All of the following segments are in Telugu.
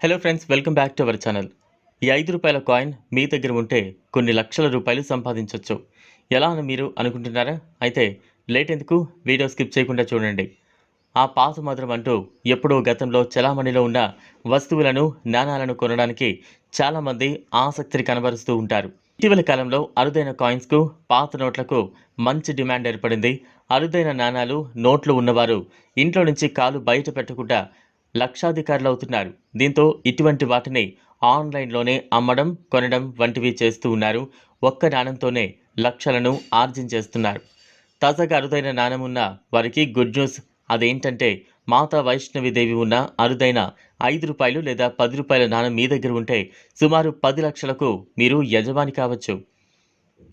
Hello friends welcome back to our channel ఈ ఐదు రూపాయల కాయిన్ మీ దగ్గర ఉంటే కొన్ని లక్షల రూపాయలు సంపాదించవచ్చు ఎలా అని మీరు అనుకుంటున్నారా? అయితే లేట్ ఎందుకు? వీడియో స్కిప్ చేయకుండా చూడండి. ఆ పాత మధురం అంటూ ఎప్పుడో గతంలో చలామణిలో ఉన్న వస్తువులను నాణాలను కొనడానికి చాలామంది ఆసక్తిని కనబరుస్తూ ఉంటారు. ఇటీవల కాలంలో అరుదైన కాయిన్స్కు పాత నోట్లకు మంచి డిమాండ్ ఏర్పడింది. అరుదైన నాణాలు నోట్లు ఉన్నవారు ఇంట్లో నుంచి కాలు బయట పెట్టకుండా లక్షాధికారులు అవుతున్నారు దీంతో ఇటువంటి వాటిని ఆన్లైన్లోనే అమ్మడం కొనడం వంటివి చేస్తూ ఉన్నారు. ఒక్క నాణంతోనే లక్షలను ఆర్జించేస్తున్నారు తాజాగా అరుదైన నాణం ఉన్న వారికి గుడ్ న్యూస్. అదేంటంటే మాతా వైష్ణవి దేవి ఉన్న అరుదైన ఐదు రూపాయలు లేదా పది రూపాయల నాణం మీ దగ్గర ఉంటే సుమారు పది లక్షలకు మీరు యజమాని కావచ్చు.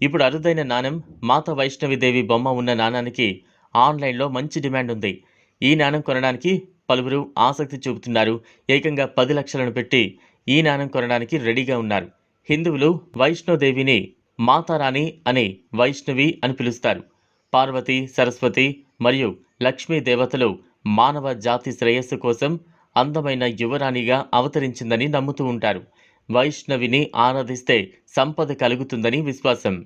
ఇప్పుడు అరుదైన నాణం మాత వైష్ణవి దేవి బొమ్మ ఉన్న నాణానికి ఆన్లైన్లో మంచి డిమాండ్ ఉంది. ఈ నాణం కొనడానికి పలువురు ఆసక్తి చూపుతున్నారు. ఏకంగా పది లక్షలను పెట్టి ఈ నాణం కొనడానికి రెడీగా ఉన్నారు. హిందువులు వైష్ణోదేవిని మాతారాణి అని వైష్ణవి అని పిలుస్తారు. పార్వతి సరస్వతి మరియు లక్ష్మీ దేవతలు మానవ జాతి శ్రేయస్సు కోసం అందమైన యువరాణిగా అవతరించిందని నమ్ముతూ ఉంటారు. వైష్ణవిని ఆరాధిస్తే సంపద కలుగుతుందని విశ్వాసం.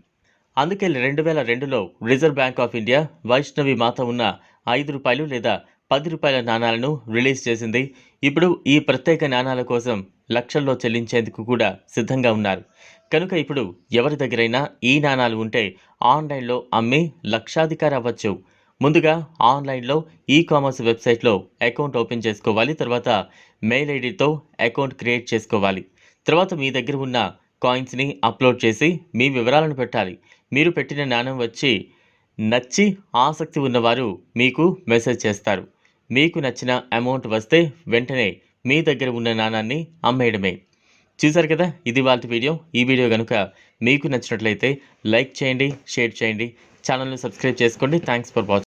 అందుకే రెండు వేల రెండులో Reserve Bank of India Vaishnavi Mata ఉన్న ఐదు రూపాయలు లేదా పది రూపాయల నాణాలను రిలీజ్ చేసింది. ఇప్పుడు ఈ ప్రత్యేక నాణాల కోసం లక్షల్లో చెల్లించేందుకు కూడా సిద్ధంగా ఉన్నారు. కనుక ఇప్పుడు ఎవరి దగ్గరైనా ఈ నాణాలు ఉంటే ఆన్లైన్లో అమ్మి లక్షాధికారి అవ్వచ్చు. ముందుగా ఆన్లైన్లో ఈ కామర్స్ వెబ్సైట్లో అకౌంట్ ఓపెన్ చేసుకోవాలి. తర్వాత మెయిల్ ఐడితో అకౌంట్ క్రియేట్ చేసుకోవాలి. తర్వాత మీ దగ్గర ఉన్న కాయిన్స్ని అప్లోడ్ చేసి మీ వివరాలను పెట్టాలి. మీరు పెట్టిన నాణం వచ్చి నచ్చి ఆసక్తి ఉన్నవారు మీకు మెసేజ్ చేస్తారు. మీకు నచ్చిన అమౌంట్ వస్తే వెంటనే మీ దగ్గర ఉన్న నాణాన్ని అమ్మేయడమే. చూసారు కదా? ఇది వాళ్ళ వీడియో. ఈ వీడియో కనుక మీకు నచ్చినట్లయితే లైక్ చేయండి షేర్ చేయండి. ఛానల్ని సబ్స్క్రైబ్ చేసుకోండి. Thanks for watching